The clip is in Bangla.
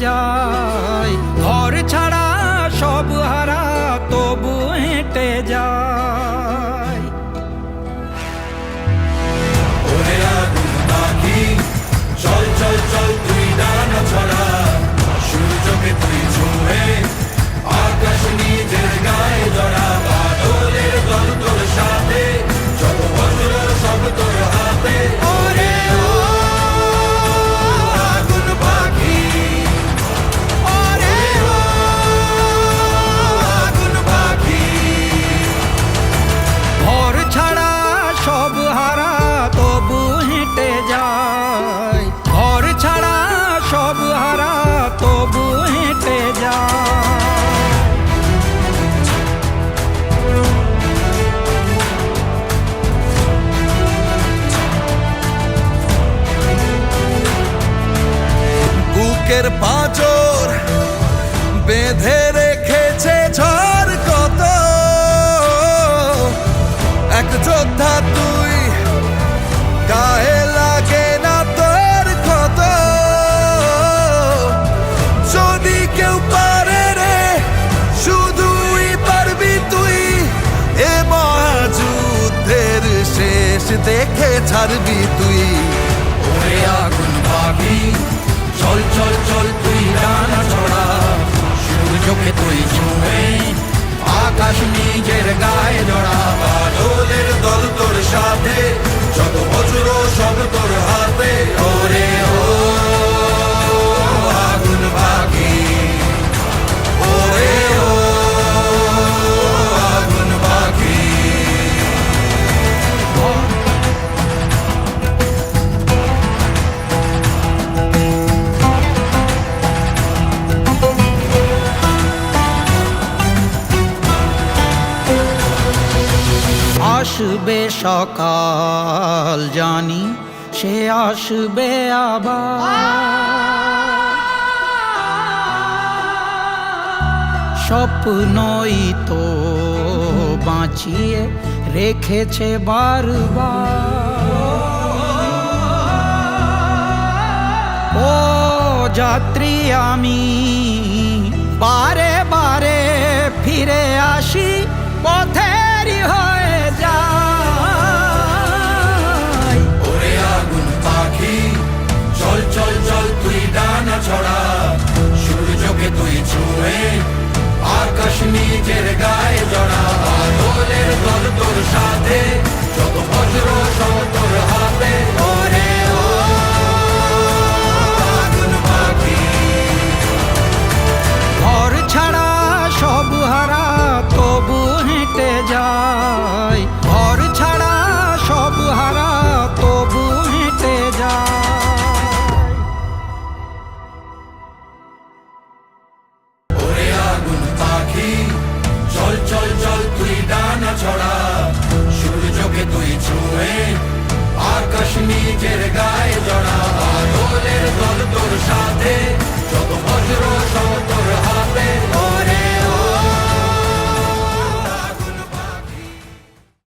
যায়। ঘর ছাড়া বুকের পাঁচর বেঁধে রেখেছে ঝড় কত। এক যোদ্ধা তুই, গায়ে লাগে না তোর কত যদি কেউ পারে রে, শুধুই পারবি তুই। এ মহাযুদ্ধের শেষ দেখে ছাড়বি তুই। আগুন পাখি চল চল চল তুই আসবে সকাল, জানি সে আসবে আবার। স্বপ্নই তো বাঁচিয়ে রেখেছে বারবার। ও যাত্রী আমি বারে ছড়া সূর্যকে তুই ছুঁয়ে আকাশ নিজের গা